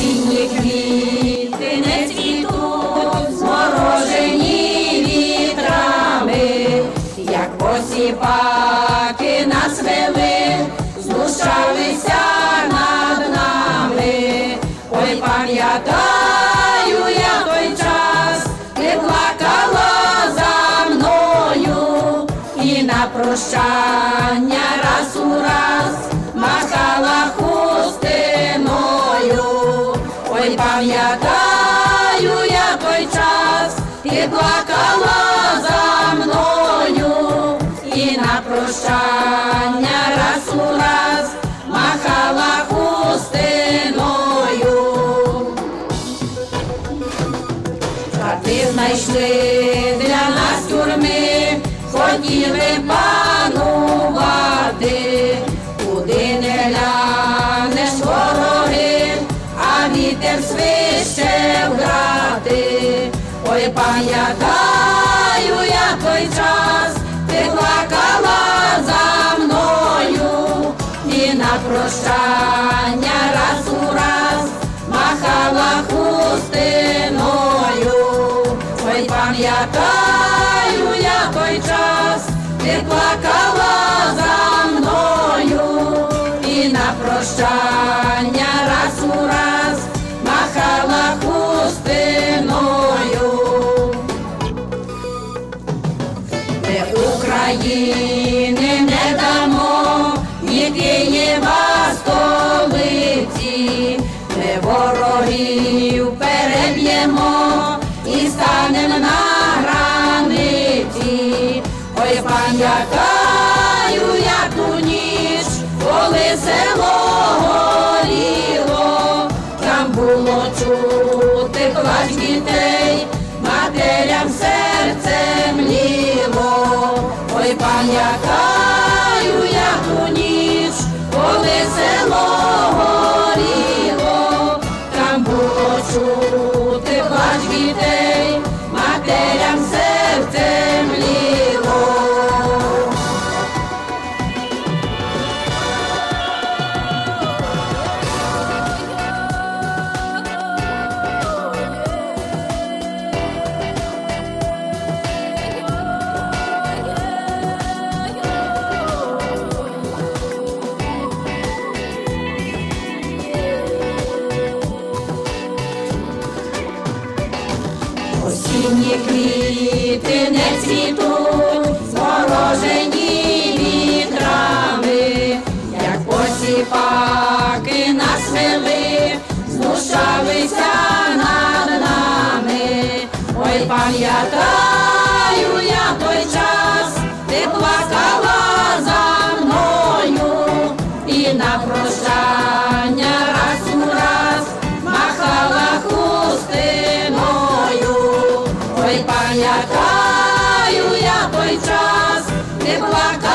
Осінні квіти не цвітуть, зморожені вітрами, як посіпаки нас вели, знущалися над нами. Ой, пам'ятаю я той час, ти плакала за мною і на прощання раз у раз пам'ятаю я той час, ти плакала за мною і на прощання раз у раз махала хустиною. Хати знайшли для нас тюрми, хотіли панувати, Ой, пам'ятаю я той час, ти плакала за мною, і на прощання раз у раз махала хустиною. Ой, пам'ятаю я той час, ти плакала за мною, і на прощання переб'ємо і станемо на границі. Ой, пам'ятаю я ту ніч, коли село горіло, там було чути плач дітей, матерям серце мліло. Ой, пам'ятаю Осінні квіти не цвітуть, зморожені вітрами, як посіпаки нас вели, знушалися над нами. Ой, пам'ятаю пам'ятаю я той час, не плакала